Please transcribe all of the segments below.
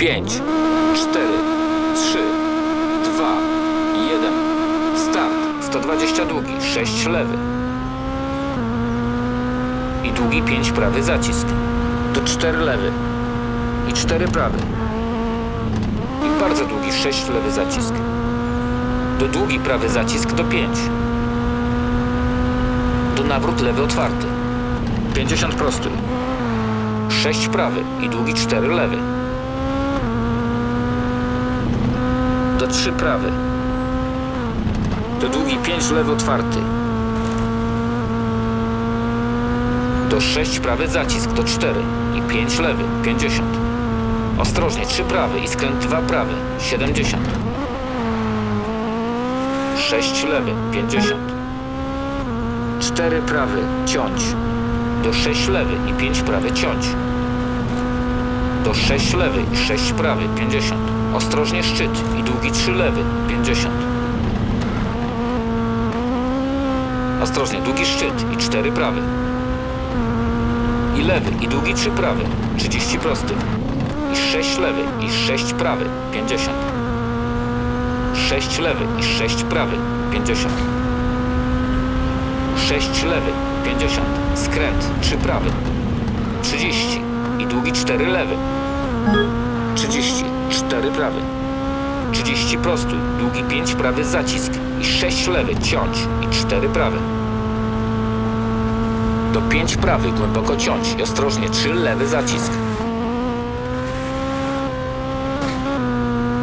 5, 4, 3, 2, 1. Start. 120 długi, 6 lewy. I długi 5 prawy zacisk. Do 4 lewy. I 4 prawy. I bardzo długi 6 lewy zacisk. Do długi prawy zacisk do 5. Do nawrót lewy otwarty. 50 prosty. 6 prawy i długi 4 lewy. Do 3 prawy. Do długi 5 lewy otwarty. Do 6 prawy zacisk do 4 i 5 lewy 50. Ostrożnie 3 prawy i skręt 2 prawy 70. 6 lewy 50. 4 prawy ciąć. Do 6 lewy i 5 prawy ciąć. Do 6 lewy i 6 prawy 50. Ostrożnie szczyt i długi 3 lewy 50. Ostrożnie długi szczyt i 4 prawy. I lewy i długi 3 prawy 30 prosty. I 6 lewy i 6 prawy 50. 6 lewy i 6 prawy 50. 6 lewy 50. Skręt 3 prawy 30 i długi 4 lewy. 30 4 prawy. 30 prostój, długi 5 prawy zacisk i 6 lewy ciąć i 4 prawy. Do 5 prawy głęboko ciąć i ostrożnie 3 lewy zacisk.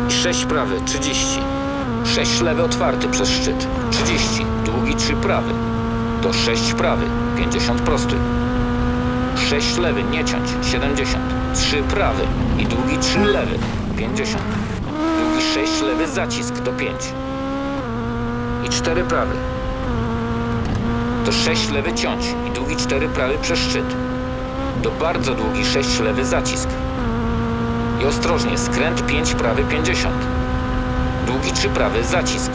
I 6 prawy 30 6 lewy otwarty przez szczyt. 30 długi 3 prawy. Do 6 prawy 50 prosty 6 lewy nie ciąć. 70 3 prawy i długi 3 lewy 50 długi 6 lewy zacisk do 5 i 4 prawy. Do 6 lewy ciąć i długi 4 prawy przez szczyt. Do bardzo długi 6 lewy zacisk. I ostrożnie skręt 5 prawy 50 długi 3 prawy zacisk.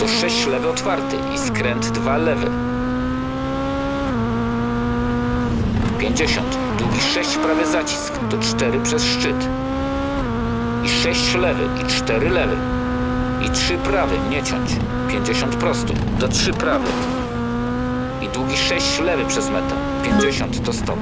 Do 6 lewy otwarty i skręt 2 lewy 50 długi 6 prawy zacisk do 4 przez szczyt. I 6 lewy i 4 lewy. I 3 prawy nie ciąć. 50 prosty do 3 prawy. I długi 6 lewy przez metę. 50 to stop